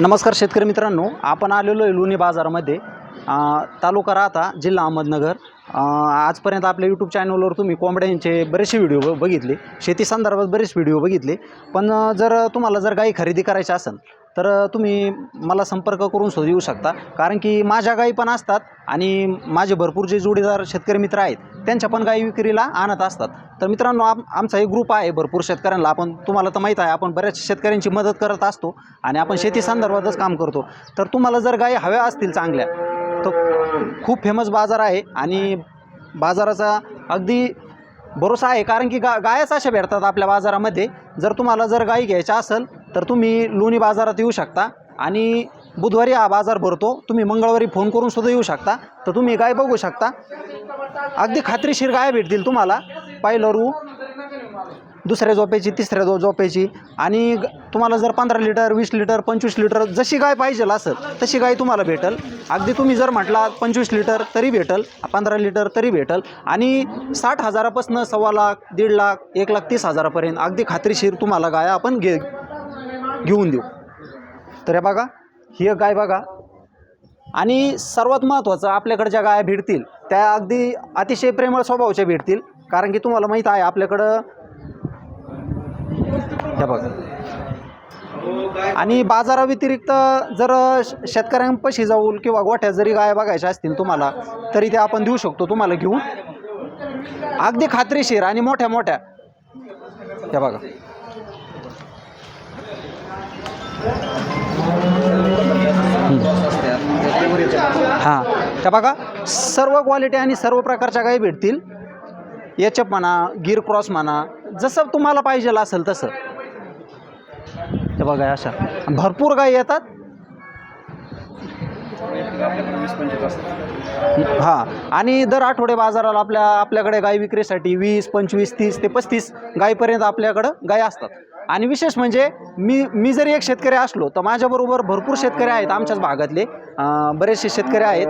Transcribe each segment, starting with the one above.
नमस्कार शेतकरी मित्रांनो आपण आलेलो आहे लोणी बाजारामध्ये. तालुका राहता जिल्हा अहमदनगर. आजपर्यंत आपल्या यूट्यूब चॅनलवर तुम्ही कोंबड्यांचे बरेचसे व्हिडिओ बघितले शेती संदर्भात बरेच व्हिडिओ बघितले. पण जर तुम्हाला जर गाई खरेदी करायची असेल तर तुम्ही मला संपर्क करून सुद्धा येऊ शकता. कारण की माझ्या गाई पण असतात आणि माझे भरपूर जे जोडीदार शेतकरी मित्र आहेत त्यांच्या पण गाई विक्रीला आणत असतात. तर मित्रांनो आम आमचा एक ग्रुप आहे भरपूर शेतकऱ्यांना आपण तुम्हाला तर माहीत आहे आपण बऱ्याच शेतकऱ्यांची मदत करत असतो आणि आपण शेती संदर्भातच काम करतो. तर तुम्हाला जर गाई हव्या असतील चांगल्या तर खूप फेमस बाजार आहे आणि बाजाराचा अगदी भरोसा आहे. कारण की गा गायच अशा भेटतात आपल्या बाजारामध्ये. जर तुम्हाला जर गाई घ्यायच्या असेल तर तुम्ही लोणी बाजारात येऊ शकता आणि बुधवारी हा बाजार भरतो. तुम्ही मंगळवारी फोन करून सुद्धा येऊ शकता. तर तुम्ही गाय बघू शकता. अगदी खात्रीशीर गाय भेटतील तुम्हाला. पाहिलं रू दुसऱ्या झोपेची तिसऱ्या जो झोपेची. आणि ग- तुम्हाला जर पंधरा लिटर वीस लिटर पंचवीस लिटर जशी गाय पाहिजे असेल तशी गाय तुम्हाला भेटल. अगदी तुम्ही जर म्हटला पंचवीस लिटर तरी भेटल पंधरा लिटर तरी भेटल. आणि साठ हजारापासून सव्वा लाख दीड लाख एक लाख तीस हजारापर्यंत अगदी खात्रीशीर तुम्हाला गाय आपण घे घेऊन देऊ. तर हे बघा ही एक गाय बघा. आणि सर्वात महत्त्वाचं आपल्याकडे ज्या गाया भेटतील त्या अगदी अतिशय प्रेमळ स्वभावाच्या भेटतील. कारण की तुम्हाला माहीत आहे आपल्याकडं हे बघा. आणि बाजाराव्यतिरिक्त जर श- शेतकऱ्यांपाशी जाऊन किंवा गोठ्या जरी गाया बघायच्या असतील तुम्हाला तरी ते आपण देऊ शकतो तुम्हाला घेऊन. अगदी खात्रीशीर आणि मोठ्या मोठ्या हे बघा. त्या बघा सर्व क्वालिटी आणि सर्व प्रकारच्या गाई भेटतील. एच एफ म्हणा गिर क्रॉस म्हणा जसं तुम्हाला पाहिजे असेल तसं. ते बघा अशा. भरपूर गाई येतात. हां. आणि दर आठवडे बाजाराला आपल्या आपल्याकडे गाय विक्रीसाठी वीस पंचवीस तीस ते पस्तीस गायीपर्यंत आपल्याकडं गाय असतात. आणि विशेष म्हणजे मी मी जरी एक शेतकरी असलो तर माझ्याबरोबर भरपूर शेतकरी आहेत आमच्याच भागातले. बरेचसे शेतकरी आहेत.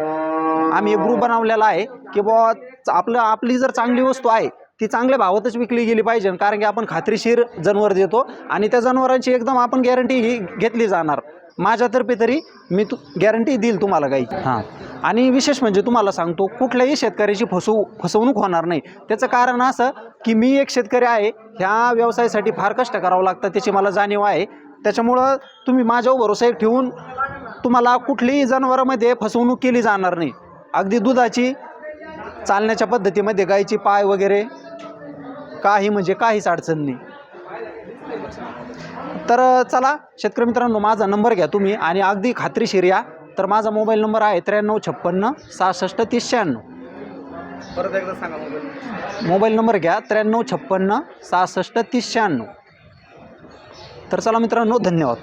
आम्ही एक ग्रुप बनवलेला आहे की बुवा आपलं आपली जर चांगली वस्तू आहे ती चांगल्या भावातच विकली गेली पाहिजे कारण की आपण खात्रीशीर जनावर देतो आणि त्या जनावरांची एकदम आपण गॅरंटी ही घेतली जाणार. माझ्यातर्फे तरी मी तू गॅरंटी देईल तुम्हाला काही. हां. आणि विशेष म्हणजे तुम्हाला सांगतो कुठल्याही शेतकऱ्याची फसवू फसवणूक होणार नाही. त्याचं कारण असं की मी एक शेतकरी आहे ह्या व्यवसायासाठी फार कष्ट करावं लागतं त्याची मला जाणीव आहे. त्याच्यामुळं तुम्ही माझ्यावर भरोसा एक ठेवून तुम्हाला कुठलीही जनावरांमध्ये फसवणूक केली जाणार नाही. अगदी दुधाची चालण्याच्या पद्धतीमध्ये गायची पाय वगैरे काही म्हणजे काहीच अडचण नाही. तर चला शेतकरी मित्रांनो माझा नंबर घ्या तुम्ही आणि अगदी खात्रीशीर या. तर माझा मोबाईल नंबर आहे त्र्याण्णव छप्पन्न सहासष्ट तीस शहाण्णव. परत एकदा सांगा मोबाईल मोबाईल नंबर घ्या त्र्याण्णव छप्पन्न सहासष्ट तीस शहाण्णव. तर चला मित्रांनो धन्यवाद.